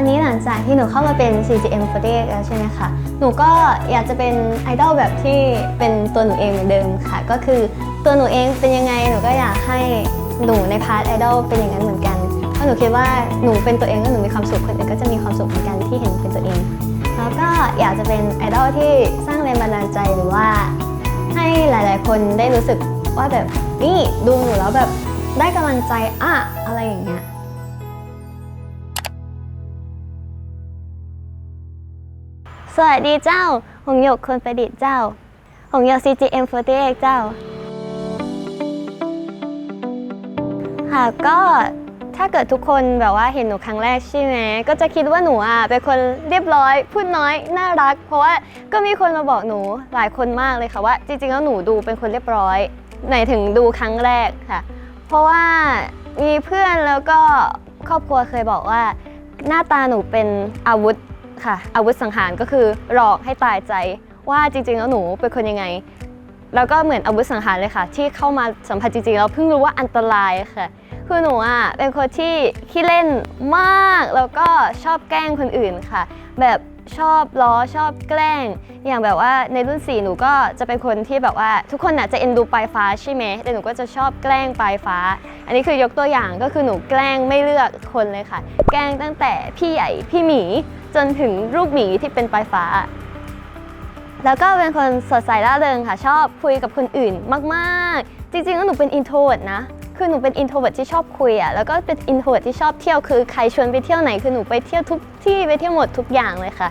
อนนี้หลังจากที่หนูเข้ามาเป็น CGM 48 แล้วใช่ไหมคะ หนูก็อยากจะเป็นไอดอลแบบที่เป็นตัวหนูเองเหมือนเดิมค่ะ ก็คือตัวหนูเองเป็นยังไงหนูก็อยากให้หนูในพาร์ทไอดอลเป็นอย่างนั้นเหมือนกัน เพราะหนูคิดว่าหนูเป็นตัวเองแล้วหนูมีความสุขคนอื่นก็จะมีความสุขเหมือนกันที่เห็นเป็นตัวเอง แล้วก็อยากจะเป็นไอดอลที่สร้างแรงบันดาลใจหรือว่า ให้หลาย ๆ คนได้รู้สึกว่าแบบนี่ดูหนูแล้วแบบได้กำลังใจอะอะไรอย่างเงี้ย วัสดีเจ้า หงหยกคนประดิษฐ์เจ้า หงหยก CGM 48 เจ้า ค่ะก็ถ้าเกิดทุกคนแบบว่าเห็นหนูครั้งแรกใช่ไหมก็จะคิดว่าหนูอะเป็นคนเรียบร้อย พูดน้อยน่ารัก เพราะว่าก็มีคนมาบอกหนูหลายคนมากเลยค่ะว่า จริงๆแล้วหนูดูเป็นคนเรียบร้อยไหนถึงดูครั้งแรกค่ะ เพราะว่ามีเพื่อนแล้วก็ครอบครัวเคยบอกว่า หน้าตาหนูเป็นอาวุธ ค่ะ อาวุธสังหารก็คือหลอกให้ตายใจว่าจริงๆแล้วหนูเป็นคนยังไง แล้วก็เหมือนอาวุธสังหารเลยค่ะ ที่เข้ามาสัมผัสจริงๆแล้วเพิ่งรู้ว่าอันตรายค่ะคือหนูอะเป็นคนที่ขี้เล่นมากแล้วก็ชอบแกล้งคนอื่นค่ะ แบบชอบล้อชอบแกล้ง อย่างแบบว่าในรุ่น4หนูก็จะเป็นคนที่แบบว่าทุกคนอาจจะเอ็นดูปลายฟ้าใช่ไหมแต่หนูก็จะชอบแกล้งปลายฟ้า อันนี้คือยกตัวอย่างก็คือหนูแกล้งไม่เลือกคนเลยค่ะ แกล้งตั้งแต่พี่ใหญ่พี่หมี จนถึงลูกหมีที่เป็นปลายฟ้า แล้วก็เป็นคนสดใสร่าเริงค่ะ ชอบคุยกับคนอื่นมากๆ จริงๆแล้วหนูเป็นอินโทรเวิร์ดนะคือหนูเป็นอินโทรเวิร์ดที่ชอบคุยอะ่ะแล้วก็เป็นอินโทรเวิร์ดที่ชอบเที่ยวคือใครชวนไปเที่ยวไหนคือหนูไปเที่ยวทุกที่ไปเที่ยวหมดทุกอย่างเลยค่ะ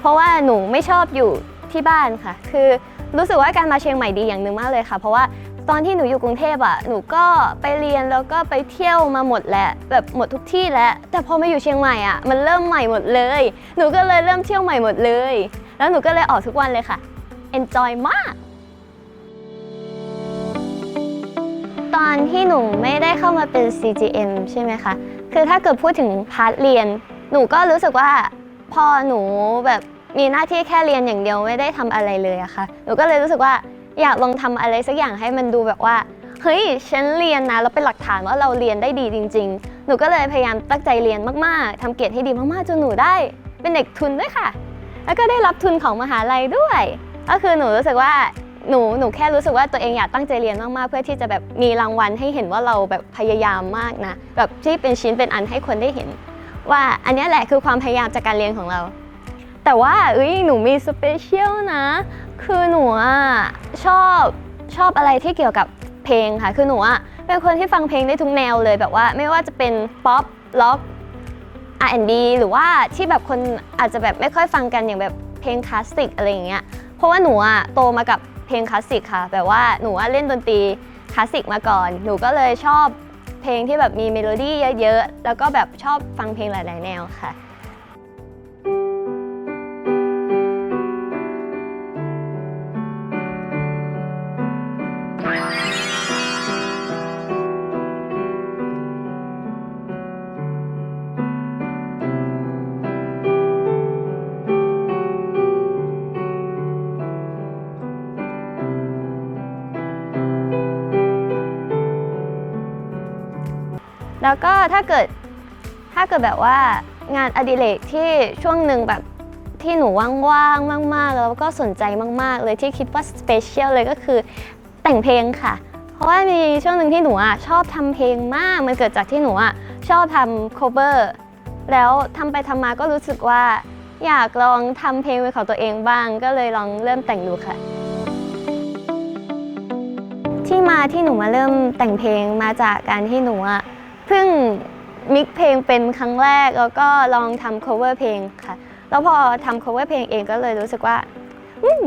เพราะว่าหนูไม่ชอบอยู่ที่บ้านค่ะ คือรู้สึกว่าการมาเชียงใหม่ดีอย่างหนึ่งมากเลยค่ะ เพราะว่า ตอนที่หนูอยู่กรุงเทพอะหนูก็ไปเรียนแล้วก็ไปเที่ยวมาหมดแหละแบบหมดทุกที่แล้วแต่พอมาอยู่เชียงใหม่อะมันเริ่มใหม่หมดเลย หนูก็เลยเริ่มเที่ยวใหม่หมดเลย แล้วหนูก็เลยออกทุกวันเลยค่ะ enjoy มาก ตอนที่หนูไม่ได้เข้ามาเป็น CGM ใช่ไหมคะ คือถ้าเกิดพูดถึงพาร์ทเรียน หนูก็รู้สึกว่าพอหนูแบบมีหน้าที่แค่เรียนอย่างเดียวไม่ได้ทำอะไรเลยอะค่ะ หนูก็เลยรู้สึกว่า อยากลองทำอะไรสักอย่างให้มันดูแบบว่าเฮ้ยฉันเรียนนะแล้วเป็นหลักฐานว่าเราเรียนได้ดีจริง ๆ หนูก็เลยพยายามตั้งใจเรียนมากๆทำเกียรดให้ดีมากๆจนหนูได้ เป็นเด็กทุนด้วยค่ะ แล้วก็ได้รับทุนของมหาลัยด้วย ก็คือหนูรู้สึกว่าหนูหนูแค่รู้สึกว่าตัวเองอยากตั้งใจเรียนมากๆเพื่อที่จะแบบมีรางวัลให้เห็นว่าเราแบบพยายามมากนะแบบที่เป็นชิ้นเป็นอันให้คนได้เห็น ว่าอันนี้แหละคือความพยายามจากการเรียนของเรา แต่ว่าเอ้ยหนูมีสเปเชียลนะ คือหนูอะชอบชอบอะไรที่เกี่ยวกับเพลงค่ะ คือหนูอะเป็นคนที่ฟังเพลงได้ทุกแนวเลยแบบว่า ไม่ว่าจะเป็นป๊อปล็อก R&B หรือว่าที่แบบคนอาจจะแบบไม่ค่อยฟังกันอย่างแบบเพลงคลาสสิกอะไรอย่างเงี้ยเพราะว่าหนูอะโตมากับเพลงคลาสสิกค่ะ แบบว่าหนูเล่นดนตรีคลาสสิกมาก่อน หนูก็เลยชอบเพลงที่แบบมีเมโลดี้เยอะๆ แล้วก็แบบชอบฟังเพลงหลาย ๆ แนวค่ะ แล้วก็ถ้าเกิดถ้าเกิดแบบว่างานอดิเรกที่ช่วงหนึ่งแบบที่หนูว่างๆมาก ๆ แล้วก็สนใจมาก ๆ เลยที่คิดว่าสเปเชียลเลยก็คือแต่งเพลงค่ะ เพราะว่ามีช่วงหนึ่งที่หนูอะชอบทำเพลงมาก มันเกิดจากที่หนูอะชอบทำ cover แล้วทำไปทำมาก็รู้สึกว่า อยากลองทำเพลงเป็นของตัวเองบ้าง ก็เลยลองเริ่มแต่งดูค่ะ ที่มาที่หนูมาเริ่มแต่งเพลงมาจากการที่หนูอะ พิ่งมิกเพลงเป็นครั้งแรกแล้วก็ลองทำ cover เพลงค่ะ แล้วพอทำ cover เพลงเองก็เลยรู้สึกว่าอืม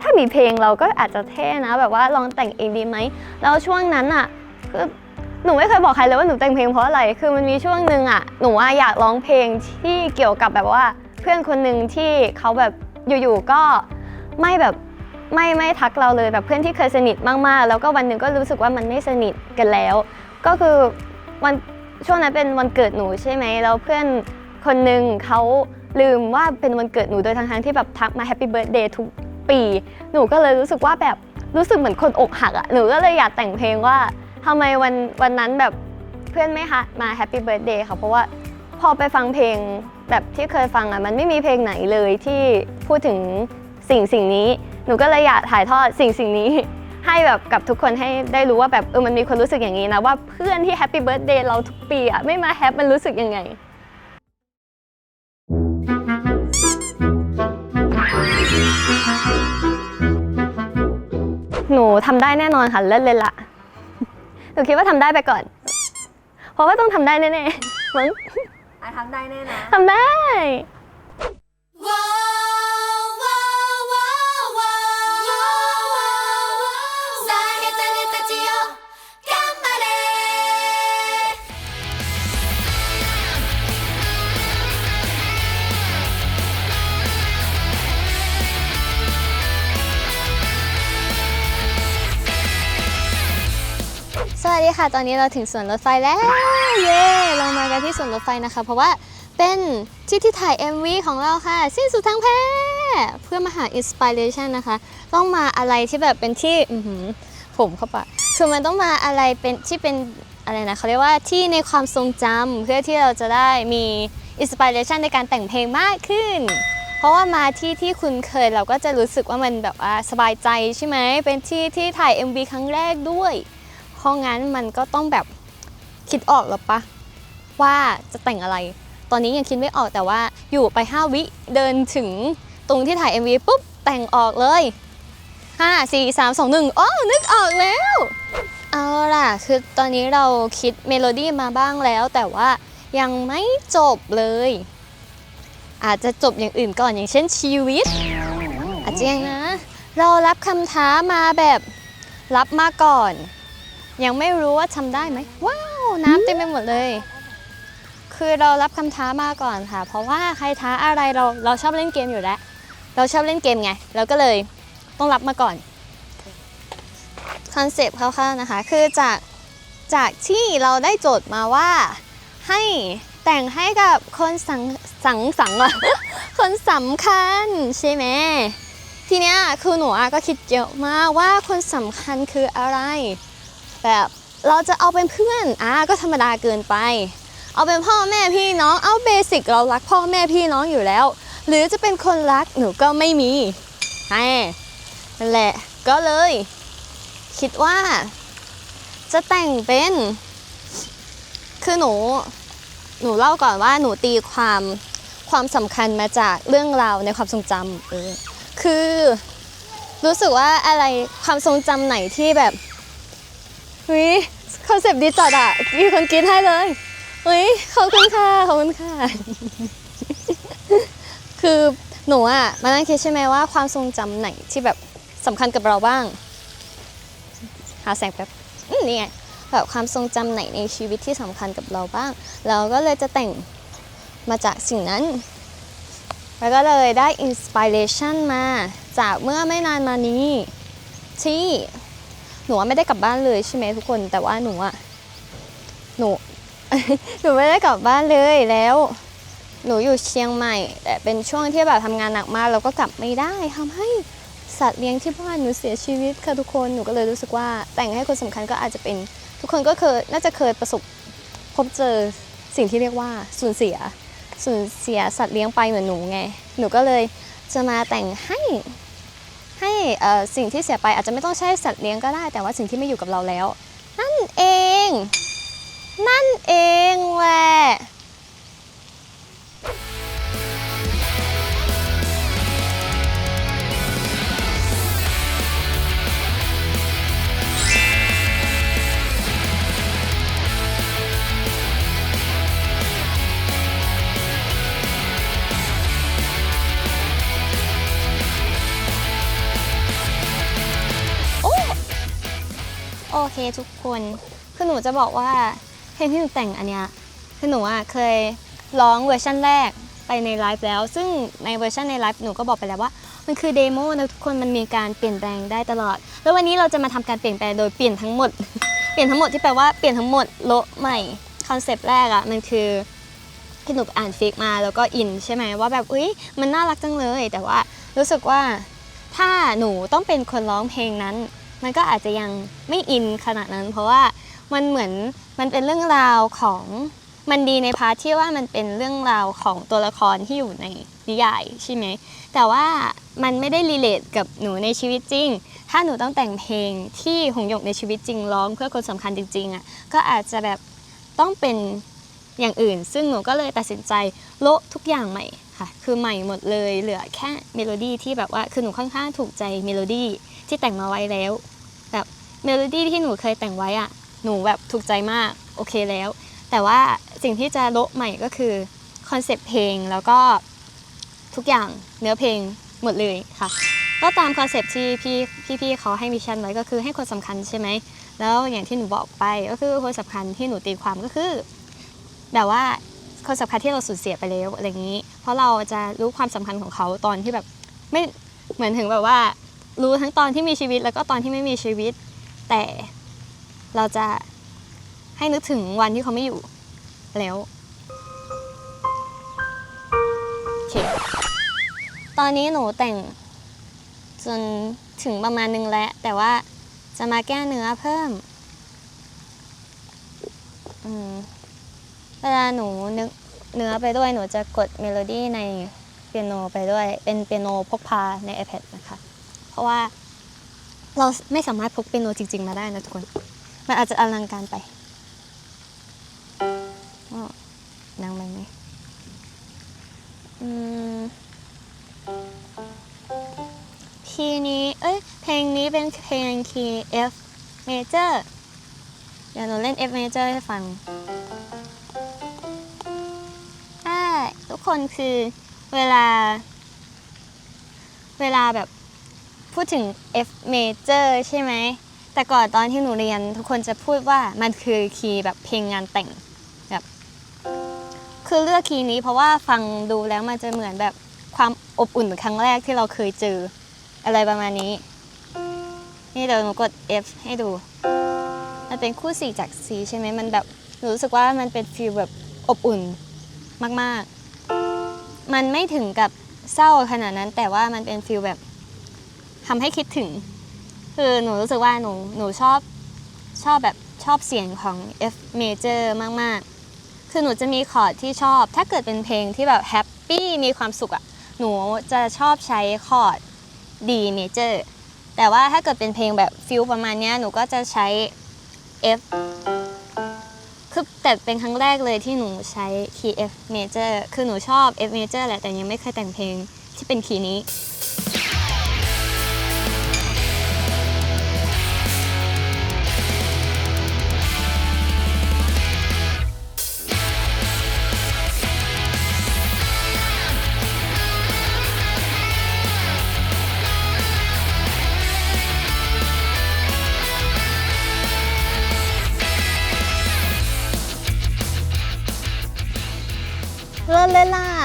ถ้ามีเพลงเราก็อาจจะเท่นะ แบบว่าลองแต่งเองดีไหมแล้วช่วงนั้นอะคือหนูไม่เคยบอกใครเลยว่าหนูแต่งเพลงเพราะอะไร คือมันมีช่วงหนึ่งอะหนูอะอยากร้องเพลงที่เกี่ยวกับแบบว่า เพื่อนคนหนึ่งที่เขาแบบอยู่ๆก็ไม่แบบไม่ไม่ทักเราเลยแบบเพื่อนที่เคยสนิทมากๆ แล้วก็วันหนึ่งก็รู้สึกว่ามันไม่สนิทกันแล้ว ก็คือ วันช่วงนั้นเป็นวันเกิดหนูใช่ไหมแล้วเพื่อนคนหนึ่งเขาลืมว่าเป็นวันเกิดหนูโดยทั้งๆที่แบบทักมาแฮปปี้เบิร์ดเดย์ทุกปี หนูก็เลยรู้สึกว่าแบบรู้สึกเหมือนคนอกหักอะ่ะหนูก็เลยอยากแต่งเพลงว่าทำไมวันวันนั้นแบบเพื่อนไม่ฮะมาแฮปปี้เบิร์ดเดย์ค่ะเพราะว่าพอไปฟังเพลงแบบที่เคยฟังอะมันไม่มีเพลงไหนเลยที่พูดถึงสิ่งสิ่งนี้ หนูก็เลยอยากถ่ายทอดสิ่งสิ่งนี้ ให้แบบกับทุกคนให้ได้รู้ว่าแบบเออมันมีคนรู้สึกอย่างนี้นะ ว่าเพื่อนที่แฮปปี้เบิร์ a เดย์เราทุกปีอะไม่มาแฮปมันรู้สึกยังไงหนูทำได้แน่นอนค่ะเล่นเลยละหนูคิดว่าทำได้ไปก่อน เพราะว่าต้องทำได้แน่ๆมั้งอะทำได้แน่นะทำได้ ค่ะ ตอนนี้เราถึงสวนรถไฟแล้ว เย้เรามากันที่สวนรถไฟนะคะ เพราะว่าเป็นที่ที่ถ่าย MV ของเราค่ะ สิ้นสุดทางแพ้ เพื่อมาหาอินสปิเรชันนะคะ ต้องมาอะไรที่แบบเป็นที่ผมเข้าไปคือมันต้องมาอะไรเป็นที่เป็นอะไรนะเขาเรียกว่าที่ในความทรงจำเพื่อที่เราจะได้มีอินสปิเรชันในการแต่งเพลงมากขึ้น เพราะว่ามาที่ที่คุณเคยเราก็จะรู้สึกว่ามันแบบว่าสบายใจใช่ไหมเป็นที่ที่ถ่าย MV ครั้งแรกด้วย เพราะงั้นมันก็ต้องแบบคิดออกแล้วปะว่าจะแต่งอะไร ตอนนี้ยังคิดไม่ออกแต่ว่าอยู่ไป 5 วิเดินถึงตรงที่ถ่าย MV ปุ๊บแต่งออกเลย 5 4 3 2 1อ๋อนึกออกแล้ว เอาล่ะ คือตอนนี้เราคิดเมโลดี้มาบ้างแล้ว แต่ว่ายังไม่จบเลย อาจจะจบอย่างอื่นก่อนอย่างเช่นชีวิต อาจจะยังนะ เรารับคำท้ามาแบบรับมาก่อน ยังไม่รู้ว่าทำได้ไหมว้าว น้ำเต็มไปหมดเลย คือเรารับคำท้ามาก่อนค่ะ เพราะว่าใครท้าอะไรเราเราชอบเล่นเกมอยู่แล้ว เราชอบเล่นเกมไงเราก็เลยต้องรับมาก่อนคอนเซปต์คร่าวๆนะคะ คือจากจากที่เราได้โจทย์มาว่าให้แต่งให้กับคนสังสังสังอะคนสำคัญใช่ไหมทีเนี้ยคือหนูอะก็คิดเยอะมากว่าคนสำคัญคืออะไร แบบเราจะเอาเป็นเพื่อนอะก็ธรรมดาเกินไป เอาเป็นพ่อแม่พี่น้องเอาเบสิกเรารักพ่อแม่พี่น้องอยู่แล้ว หรือจะเป็นคนรักหนูก็ไม่มีใช่นั่นแหละก็เลย คิดว่า จะแต่งเป็น คือหนู หนูเล่าก่อนว่าหนูตีความความสำคัญมาจากเรื่องราวในความทรงจำเออคือ รู้สึกว่าอะไรความทรงจำไหนที่แบบ เฮ้ยคอนเซปต์ดีจัดอะมีคนกรีดให้เลยเฮ้ยขอบคุณค่ะขอบคุณค่ะ คือหนูอะมานั่งคิดใช่ไหมว่าความทรงจำไหนที่แบบสำคัญกับเราบ้าง หาแสงแป๊บนี่ไงแบบความทรงจำไหนในชีวิตที่สำคัญกับเราบ้าง เราก็เลยจะแต่งมาจากสิ่งนั้น แล้วก็เลยได้อินสปิเรชันมาจากเมื่อไม่นานมานี้ที่ หนูอะไม่ได้กลับบ้านเลยใช่ไหมทุกคน แต่ว่าหนูอะหนู หนูไม่ได้กลับบ้านเลยแล้ว หนูอยู่เชียงใหม่ แต่เป็นช่วงที่แบบทำงานหนักมากแล้วก็กลับไม่ได้ทำให้สัตว์เลี้ยงที่บ้านหนูเสียชีวิตค่ะทุกคนหนูก็เลยรู้สึกว่า แต่งให้คนสำคัญก็อาจจะเป็นทุกคนก็เคยน่าจะเคยประสบพบเจอสิ่งที่เรียกว่าสูญเสียสูญเสียสัตว์เลี้ยงไปเหมือนหนูไง หนูก็เลยจะมาแต่งให้ ให้สิ่งที่เสียไปอาจจะไม่ต้องใช่สัตว์เลี้ยงก็ได้ แต่ว่าสิ่งที่ไม่อยู่กับเราแล้ว นั่นเอง นั่นเองแหละ โอเคทุกคน คือหนูจะบอกว่าเพลงที่หนูแต่งอันเนี้ยคือหนูอะเคยร้องเวอร์ชันแรกไปในไลฟ์แล้ว ซึ่งในเวอร์ชันในไลฟ์หนูก็บอกไปแล้วว่า มันคือเดโมนะทุกคนมันมีการเปลี่ยนแปลงได้ตลอด แล้ววันนี้เราจะมาทำการเปลี่ยนแปลงโดยเปลี่ยนทั้งหมด เปลี่ยนทั้งหมดที่แปลว่าเปลี่ยนทั้งหมดโละใหม่คอนเซปต์แรกอะมันคือที่หนูอ่านฟิกมาแล้วก็อินใช่ไหมว่าแบบอุ้ยมันน่ารักจังเลย แต่ว่ารู้สึกว่าถ้าหนูต้องเป็นคนร้องเพลงนั้น มันก็อาจจะยังไม่อินขนาดนั้น เพราะว่ามันเหมือนมันเป็นเรื่องราวของมันดีในพาร์ทที่ว่ามันเป็นเรื่องราวของตัวละครที่อยู่ในนิยายใช่ไหมแต่ว่ามันไม่ได้รีเลทกับหนูในชีวิตจริง ถ้าหนูต้องแต่งเพลงที่หงหยกในชีวิตจริงร้องเพื่อคนสำคัญจริงๆอะก็อาจจะแบบต้องเป็นอย่างอื่น ซึ่งหนูก็เลยตัดสินใจโละทุกอย่างใหม่ค่ะ คือใหม่หมดเลยเหลือแค่เมโลดี้ที่แบบว่าคือหนูค่อนข้างถูกใจเมโลดี้ ที่แต่งมาไว้แล้ว แบบเมโลดี้ที่หนูเคยแต่งไว้อะหนูแบบถูกใจมากโอเคแล้ว แต่ว่าสิ่งที่จะโละใหม่ก็คือคอนเซปต์เพลงแล้วก็ทุกอย่างเนื้อเพลงหมดเลยค่ะก็ตามคอนเซปต์ที่พี่พี่พี่เขาให้มิชชั่นไว้ก็คือให้คนสำคัญใช่ไหมแล้วอย่างที่หนูบอกไปก็คือคนสำคัญที่หนูตีความก็คือ แบบว่าคนสำคัญที่เราสูญเสียไปแล้วอะไรอย่างนี้ เพราะเราจะรู้ความสำคัญของเขาตอนที่แบบไม่เหมือนถึงแบบว่า รู้ทั้งตอนที่มีชีวิตแล้วก็ตอนที่ไม่มีชีวิต แต่เราจะให้นึกถึงวันที่เขาไม่อยู่แล้วโอเคตอนนี้หนูแต่งจนถึงประมาณนึงแล้ว แต่ว่าจะมาแก้เนื้อเพิ่มเวลาหนูนึกเนื้อไปด้วยหนูจะกดเมโลดี้ในเปียโนไปด้วย เป็นเปียโนพกพาใน iPad นะคะ ราะว่าเราไม่สามารถพกเปียโนจริง ๆ มาได้นะทุกคน มันอาจจะอลังการไปอ้อดังไปไหมอืมคีย์นี้ เอ้ย เพลงนี้เป็นเพลงคีย์ F major เดี๋ยวหนูเล่น F major ให้ฟังใช่ทุกคนคือเวลา เวลาแบบ พูดถึง F major ใช่ไหม แต่ก่อนตอนที่หนูเรียนทุกคนจะพูดว่ามันคือคีย์แบบเพลงงานแต่งแบบคือเลือกคีย์นี้เพราะว่าฟังดูแล้วมันจะเหมือนแบบความอบอุ่นครั้งแรกที่เราเคยเจอ อะไรประมาณนี้ นี่เดี๋ยวหนูกด F ให้ดู มันเป็นคู่สี่จาก C ใช่ไหมมันแบบหนูรู้สึกว่ามันเป็นฟีลแบบอบอุ่นมาก ๆ มันไม่ถึงกับเศร้าขนาดนั้นแต่ว่ามันเป็นฟีลแบบ ทำให้คิดถึง คือหนูรู้สึกว่าหนูหนูชอบชอบแบบชอบเสียงของ F major มาก ๆ คือหนูจะมีคอร์ดที่ชอบ ถ้าเกิดเป็นเพลงที่แบบแฮปปี้มีความสุขอะหนูจะชอบใช้คอร์ด D major แต่ว่าถ้าเกิดเป็นเพลงแบบฟิลประมาณนี้หนูก็จะใช้ F คือแต่เป็นครั้งแรกเลยที่หนูใช้คีย์ F major คือหนูชอบ F major แหละแต่ยังไม่เคยแต่งเพลงที่เป็นคีย์นี้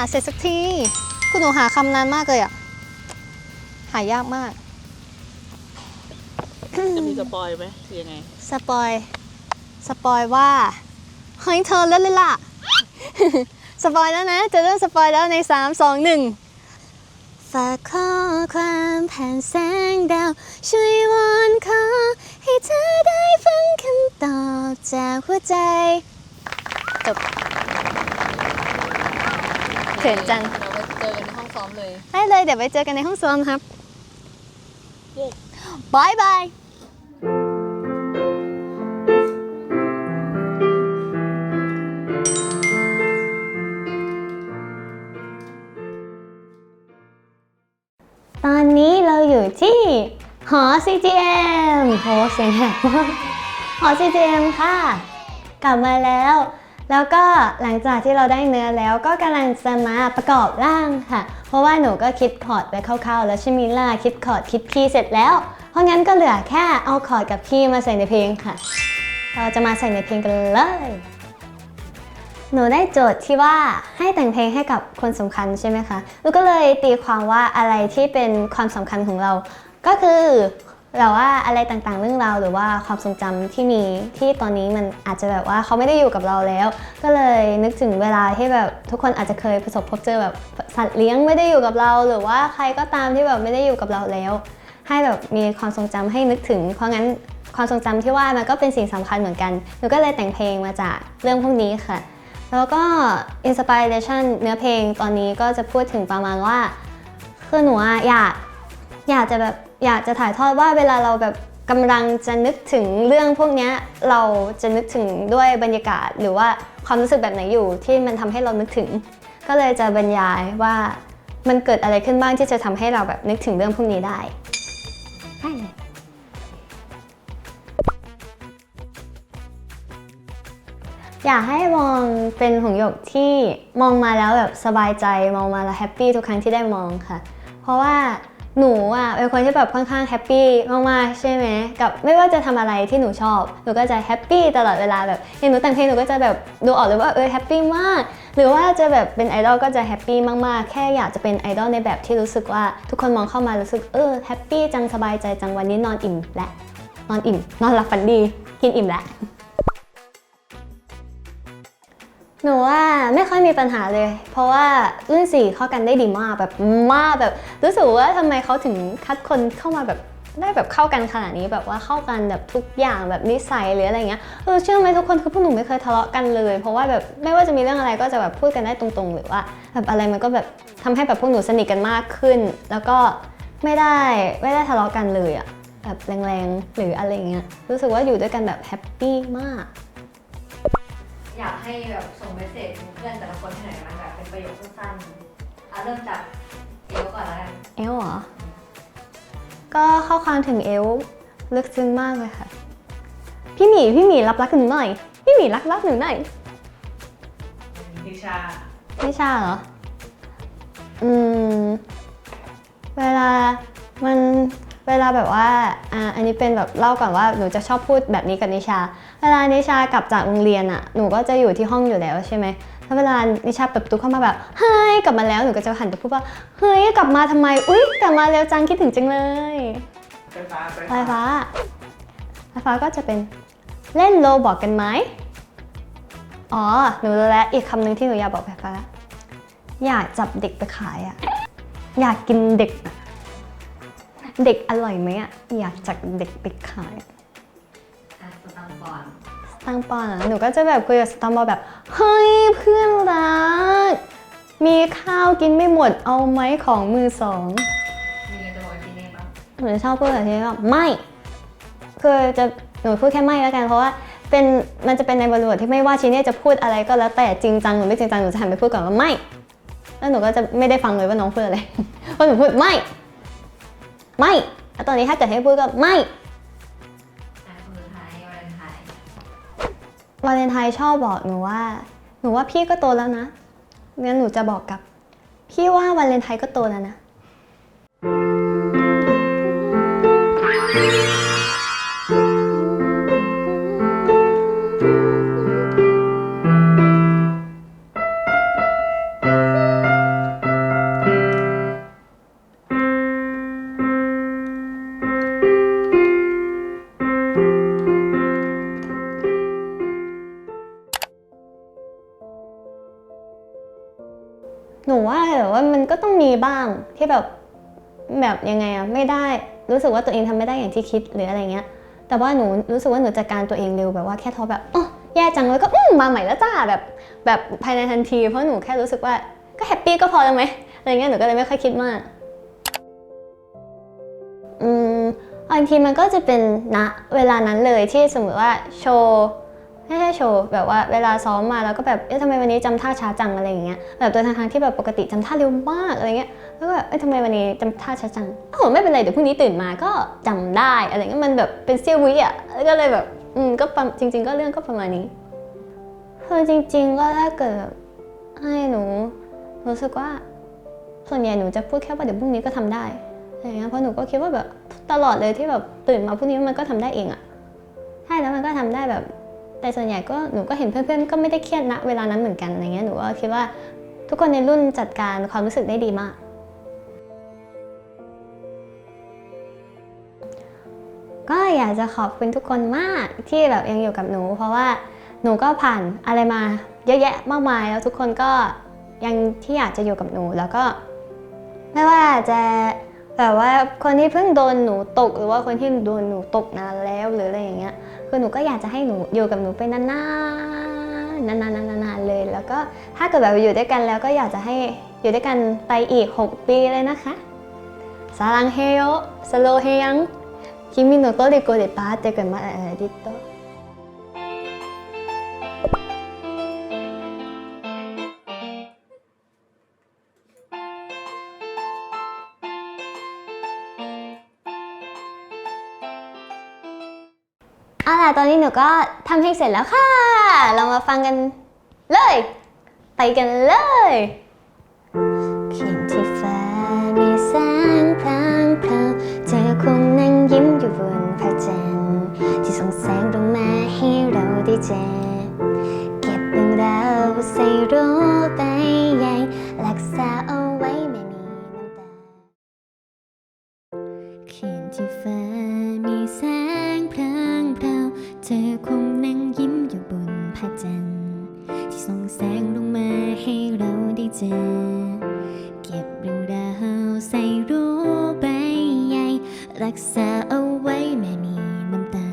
เลยล่ะเสร็จสักที คุณหนูหาคำนานมากเลยอะหายากมาก จะมีสปอยไหมหรือยังไง สปอย สปอยว่า เฮ้ยเธอเลิศเลยล่ะ สปอยแล้วนะ จะเริ่มสปอยแล้วใน 3 2 1 ฝากข้อความผ่านแสงดาว ช่วยวอนขอให้เธอได้ฟังคำตอบจากหัวใจ จบ เขินจังเราไปเจอกันในห้องซ้อมเลยได้เลยเดี๋ยวไปเจอกันในห้องซ้อมครับเย้บายบายตอนนี้เราอยู่ที่หอ CGM โหเสียงแหบมากหอ CGM ค่ะ กลับมาแล้ว แล้วก็หลังจากที่เราได้เนื้อแล้วก็กำลังจะมาประกอบร่างค่ะ เพราะว่าหนูก็คิดคอร์ดไปคร่าวๆ แล้วใช่มิล่าคิดคอร์ดคิดคีย์เสร็จแล้ว เพราะงั้นก็เหลือแค่เอาคอร์ดกับคีย์มาใส่ในเพลงค่ะ เราจะมาใส่ในเพลงกันเลย หนูได้โจทย์ที่ว่าให้แต่งเพลงให้กับคนสำคัญใช่ไหมคะ หนูก็เลยตีความว่าอะไรที่เป็นความสำคัญของเรา ก็คือ แบบว่าอะไรต่างๆ เรื่องราวหรือว่าความทรงจำที่มีที่ตอนนี้มันอาจจะแบบว่าเขาไม่ได้อยู่กับเราแล้ว ก็เลยนึกถึงเวลาที่แบบทุกคนอาจจะเคยประสบพบเจอแบบสัตว์เลี้ยงไม่ได้อยู่กับเรา หรือว่าใครก็ตามที่แบบไม่ได้อยู่กับเราแล้ว ให้แบบมีความทรงจำให้นึกถึง เพราะงั้นความทรงจำที่ว่ามันก็เป็นสิ่งสำคัญเหมือนกันหนูก็เลยแต่งเพลงมาจากเรื่องพวกนี้ค่ะ แล้วก็ inspiration เนื้อเพลงตอนนี้ก็จะพูดถึงประมาณว่าคือหนูอยากอยากจะแบบ อยากจะถ่ายทอดว่าเวลาเราแบบกำลังจะนึกถึงเรื่องพวกนี้เราจะนึกถึงด้วยบรรยากาศ หรือว่าความรู้สึกแบบไหนอยู่ที่มันทำให้เรานึกถึง ก็เลยจะบรรยายว่ามันเกิดอะไรขึ้นบ้างที่จะทำให้เราแบบนึกถึงเรื่องพวกนี้ได้ได้เลยอยากให้มองเป็นหงหยกที่มองมาแล้วแบบสบายใจมองมาแล้วแฮปปี้ทุกครั้งที่ได้มองค่ะ เพราะว่า หนูอะเป็นคนที่แบบค่อนข้างแฮปปี้มากๆใช่ไหมกับไม่ว่าจะทำอะไรที่หนูชอบหนูก็จะแฮปปี้ตลอดเวลาแบบอย่างหนูแต่งเพลงหนูก็จะแบบดูออกเลยว่าเออแฮปปี้มาก หรือว่าจะแบบเป็นไอดอลก็จะแฮปปี้มากๆ แค่อยากจะเป็นไอดอลในแบบที่รู้สึกว่าทุกคนมองเข้ามารู้สึกเออแฮปปี้จังสบายใจจังวันนี้นอนอิ่มและนอนอิ่ม นอนหลับฝันดี กินอิ่มแล้ว หนูว่าไม่ค่อยมีปัญหาเลย เพราะว่ารุ่นสี่เข้ากันได้ดีมากแบบมากแบบรู้สึกว่าทำไมเขาถึงคัดคนเข้ามาแบบได้แบบเข้ากันขนาดนี้แบบว่าเข้ากันแบบทุกอย่างแบบนิสัยหรืออะไรเงี้ยเออเชื่อไหมทุกคนคือพวกหนูไม่เคยทะเลาะกันเลย เพราะว่าแบบไม่ว่าจะมีเรื่องอะไรก็จะแบบพูดกันได้ตรงๆ หรือว่าแบบอะไรมันก็แบบทำให้แบบพวกหนูสนิทกันมากขึ้น แล้วก็ไม่ได้ไม่ได้ทะเลาะกันเลยอะแบบแรงๆหรืออะไรเงี้ยรู้สึกว่าอยู่ด้วยกันแบบแฮปปี้มาก อยากให้แบบส่งเมสเซจถึงเพื่อนแต่ละคนให้หน่อยนะแบบเป็นประโยคสั้นๆอะเริ่มจากเอวก่อนแล้วกันเอลเหรอ ก็เข้าความถึงเอลลึกซึ้งมากเลยค่ะ พี่หมีพี่หมีรับรักหนูหน่อย พี่หมีรักรักหนูหน่อยนิชาไม่ใช่เหรอ อืม เวลามันเวลาแบบว่า อ่า อันนี้เป็นแบบเล่าก่อนว่าหนูจะชอบพูดแบบนี้กับนิชา เวลานิชากลับจากโรงเรียนอะหนูก็จะอยู่ที่ห้องอยู่แล้วใช่ไหมแล้วเวลานิชาเปิดประตูเข้ามาแบบเฮ้ยกลับมาแล้วหนูก็จะหันไปพูดว่าเฮ้ยกลับมาทำไมอุ๊ยกลับมาเร็วจังคิดถึงจังเลยไฟฟ้าไฟไฟฟ้าไฟฟ้าก็จะเป็นเล่นโลบอกกันไหมอ๋อหนูรู้แล้วอีกคำหนึ่งที่หนูอยากบอกไฟฟ้าอยากจับเด็กไปขายอะอยากกินเด็กอะเด็กอร่อยไหมอะอยากจับเด็กไปขายอะส ตังค์ก่อนตั้งปอนอะหนูก็จะแบบคุยกับสตอมบอลแบบ เฮ้ยเพื่อนรัก มีข้าวกินไม่หมดเอาไหมของมือสองมีอะไรจะบอกทีนี้บ้างหนูจะชอบพูดแบบนี้ว่าไม่คือจะหนูพูดแค่ไม่แล้วกันเพราะว่าเป็นมันจะเป็นในบริบทที่ไม่ว่าชิ้นเนี้จะพูดอะไรก็แล้วแต่จริงจังหรือไม่จริงจังหนูจะหันไปพูดก่อนว่าไม่ แล้วหนูก็จะไม่ได้ฟังเลยว่าน้องพูดอะไรเพราะหนูพูดไม่ ไม่แล้วตอนนี้ถ้าเกิดให้พูดก็ไม่ วาเลนไทน์ชอบบอกหนูว่า หนูว่าพี่ก็โตแล้วนะงั้นหนูจะบอกกับ พี่ว่าวาเลนไทน์ก็โตแล้วนะ ที่แบบแบบยังไงอะไม่ได้รู้สึกว่าตัวเองทำไม่ได้อย่างที่คิดหรืออะไรเงี้ย แต่ว่าหนูรู้สึกว่าหนูจัดการตัวเองเร็วแบบว่าแค่โทรแบบอ๋อแย่จังเลยก็อืมมาใหม่แล้วจ้าแบบแบบภายในทันที เพราะหนูแค่รู้สึกว่าก็แฮปปี้ก็พอแล้วไหมอะไรเงี้ยหนูก็เลยไม่ค่อยคิดมากอืมบางทีมันก็จะเป็นณเวลานั้นเลยที่สมมติว่าโชว์ ไม่ใช่โชว์แบบว่าเวลาซ้อมมาแล้วก็แบบเอ๊ะทำไมวันนี้จำท่าช้าจังอะไรอย่างเงี้ยแบบตัวทางทางที่แบบปกติจำท่าเร็วมากอะไรเงี้ยแล้วก็แบบเอ๊ะทำไมวันนี้จำท่าช้าจังโอ้ไม่เป็นไรเดี๋ยวพรุ่งนี้ตื่นมาก็จำได้อะไรเงี้ยมันแบบเป็นเซี่ยววิอะแล้วก็เลยแบบอืมก็ประจริง ๆ ก็เรื่องก็ประมาณนี้คือจริง ๆ ก็ถ้าเกิดให้หนูรู้สึกว่าส่วนใหญ่หนูจะพูดแค่ว่าเดี๋ยวพรุ่งนี้ก็ทำได้อะไรเงี้ยเพราะหนูก็คิดว่าแบบตลอดเลยที่แบบตื่นมาพรุ่งนี้มันก็ทำได้เองอะใช่แล้วมันก็ทำได้แบบ แต่ส่วนใหญ่ก็หนูก็เห็นเพื่อนๆก็ไม่ได้เครียดณเวลานั้นเหมือนกันอะไรเงี้ยหนูก็คิดว่าทุกคนในรุ่นจัดการความรู้สึกได้ดีมาก ก็อยากจะขอบคุณทุกคนมากที่แบบยังอยู่กับหนู เพราะว่าหนูก็ผ่านอะไรมาเยอะแยะมากมาย แล้วทุกคนก็ยังที่อยากจะอยู่กับหนูแล้วก็ไม่ว่าจะแบบว่าคนที่เพิ่งโดนหนูตกหรือว่าคนที่โดนหนูตกนานแล้วหรืออะไรอย่างเงี้ย คือหนูก็อยากจะให้หนูอยู่กับหนูไปนานนๆนานๆนานๆเลย แล้วก็ถ้าเกิดแบบอยู่ด้วยกันแล้วก็อยากจะให้อยู่ด้วยกันไปอีก 6 ปีเลยนะคะสารังเฮโยสโลเฮยังคิมิโนโตริโกเดปาเตเกินมาเอดิโต เอาล่ะตอนนี้หนูก็ทำเพลงเสร็จแล้วค่ะ เรามาฟังกันเลย ไปกันเลยเขียนที่ฟ้ามีแสงพลางพลาวเธอคงนั่งยิ้มอยู่บนพระจันทร์ที่ส่องแสงลงมาให้เราได้เจอ รักษาเอาไว้แม้มีน้ำตา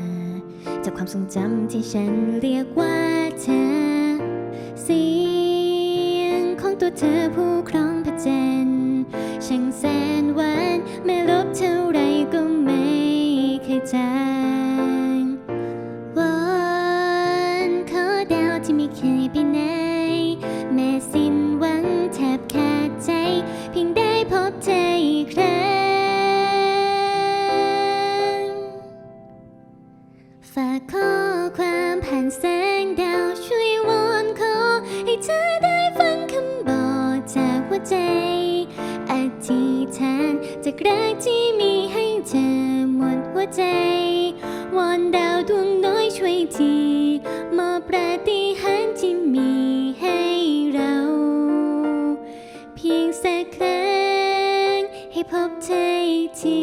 จากความทรงจำที่ฉันเรียกว่าานจากรักที่มีให้เธอหมดหัวใจ วอนดาวดวงน้อยช่วยทีมอบปาฏิหารที่มีให้เรา เพียงสักครั้งให้พบเธออีกที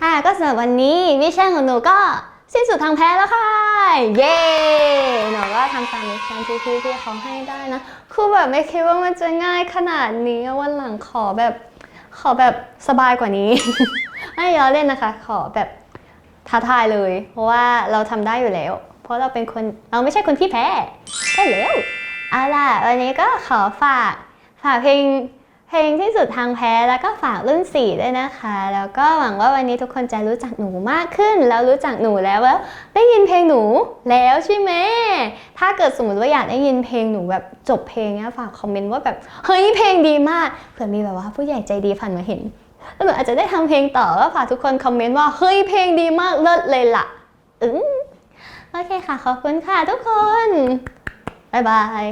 ค่ะก็สำหรับวันนี้มิชชั่นของหนูก็สิ้นสุดทางแพ้แล้วค่ะ เย้ หนูก็ทำตามมิชชั่นที่พี่ที่เขาให้ได้นะ คือแบบไม่คิดว่ามันจะง่ายขนาดนี้วันหลังขอแบบ ขอแบบสบายกว่านี้ ไม่ล้อเล่นนะคะ ขอแบบท้าทายเลย เพราะว่าเราทำได้อยู่แล้ว เพราะเราเป็นคนเราไม่ใช่คนที่แพ้ได้แล้วเอาล่ะวันนี้ก็ขอฝากฝากเพลง เพลงที่สุดทางแพ้แล้วก็ฝากรุ่นสี่ด้วยนะคะ แล้วก็หวังว่าวันนี้ทุกคนจะรู้จักหนูมากขึ้น แล้วรู้จักหนูแล้วแล้วได้ยินเพลงหนูแล้วใช่ไหมถ้าเกิดสมมติว่าอยากได้ยินเพลงหนูแบบจบเพลงเนี้ยฝากคอมเมนต์ว่าแบบเฮ้ยเพลงดีมากเผื่อมีแบบว่าผู้ใหญ่ใจดีผ่านมาเห็นแล้วหนูอาจจะได้ทำเพลงต่อก็ฝากทุกคนคอมเมนต์ว่าเฮ้ยเพลงดีมากเลิศเลยล่ะอืมโอเคค่ะขอบคุณค่ะทุกคนบ๊ายบาย